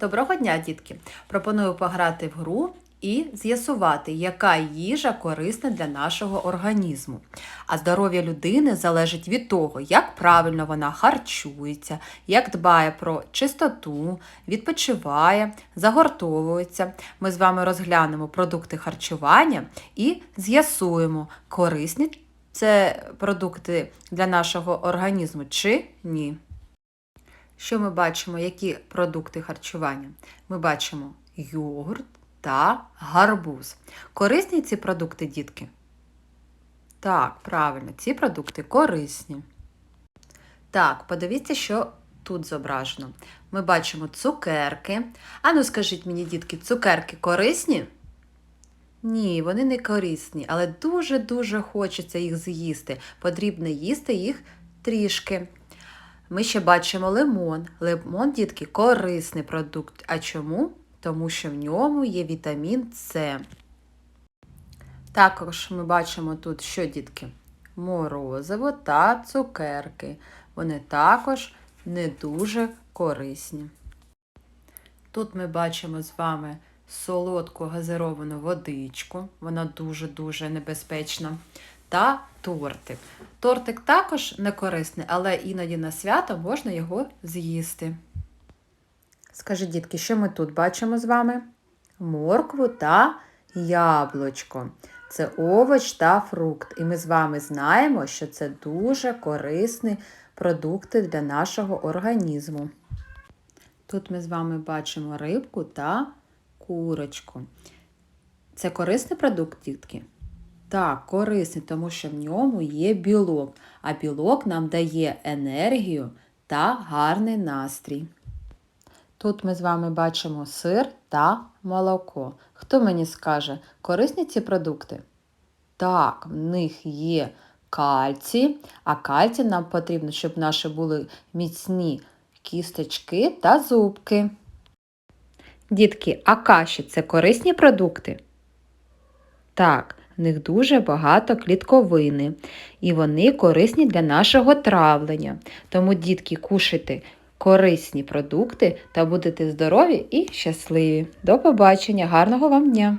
Доброго дня, дітки! Пропоную пограти в гру і з'ясувати, яка їжа корисна для нашого організму. А здоров'я людини залежить від того, як правильно вона харчується, як дбає про чистоту, відпочиває, загортовується. Ми з вами розглянемо продукти харчування і з'ясуємо, корисні це продукти для нашого організму чи ні. Що ми бачимо, які продукти харчування? Ми бачимо йогурт та гарбуз. Корисні ці продукти, дітки? Так, правильно, ці продукти корисні. Так, подивіться, що тут зображено. Ми бачимо цукерки. А ну скажіть мені, дітки, цукерки корисні? Ні, вони не корисні, але дуже-дуже хочеться їх з'їсти. Потрібно їсти їх трішки. Ми ще бачимо лимон. Лимон, дітки, корисний продукт. А чому? Тому що в ньому є вітамін С. Також ми бачимо тут, що дітки? Морозиво та цукерки. Вони також не дуже корисні. Тут ми бачимо з вами солодку газировану водичку. Вона дуже-дуже небезпечна. Та тортик. Тортик також не корисний, але іноді на свято можна його з'їсти. Скажіть, дітки, що ми тут бачимо з вами? Моркву та яблучко. Це овоч та фрукт. І ми з вами знаємо, що це дуже корисні продукти для нашого організму. Тут ми з вами бачимо рибку та курочку. Це корисний продукт, дітки? Так, корисний, тому що в ньому є білок, а білок нам дає енергію та гарний настрій. Тут ми з вами бачимо сир та молоко. Хто мені скаже, корисні ці продукти? Так, в них є кальцій, а кальцій нам потрібно, щоб наші були міцні кісточки та зубки. Дітки, а каші це корисні продукти? Так, в них дуже багато клітковини, і вони корисні для нашого травлення. Тому, дітки, кушайте корисні продукти та будете здорові і щасливі. До побачення, гарного вам дня!